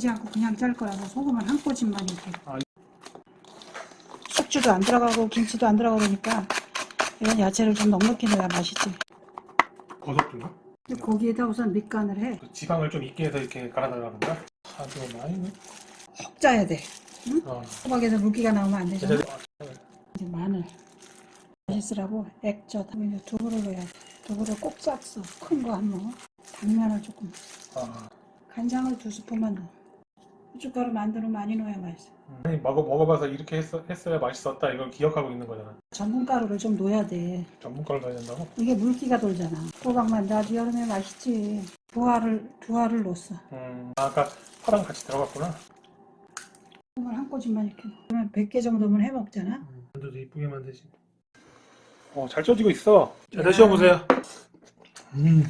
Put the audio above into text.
바쁘지 않고 그냥 짤 거라서 소금을 한 꼬집만 이렇게. 아. 숙주도 안 들어가고 김치도 안 들어가고 그러니까 이런 야채를 좀 넉넉히 넣어야 맛있지. 버섯인가? 근데 거기에다 우선 밑간을 해. 그 지방을 좀 있게 해서 이렇게 갈아달라는 거야? 아주 많이 넣 푹 짜야 돼. 어. 호박에서 물기가 나오면 안 되잖아. 제대로 이제 마늘 맛있으라고 액젓 이제 두부를 넣어야 돼. 두부를 꼭 쌌어. 큰 거 한 모. 당면을 조금. 아, 간장을 두 스푼만 넣어. 고춧가루 만두는 많이 넣어야 맛있어. 아니 먹어 먹어봐서 이렇게 했어, 했어야 맛있었다 이걸 기억하고 있는 거잖아. 전분가루를 좀 넣어야 돼. 전분가루 넣어야 된다고? 이게 물기가 돌잖아. 호박만 나도 여름에 맛있지. 두 알을 두 알을 넣었어. 음, 아, 아까 파랑 같이 들어갔구나. 소금을 한 꼬집만 이렇게. 그러면 100개 정도면 해 먹잖아. 만두도 이쁘게 만드시. 어, 잘 쪄지고 있어. 자, 야. 드셔보세요. 음,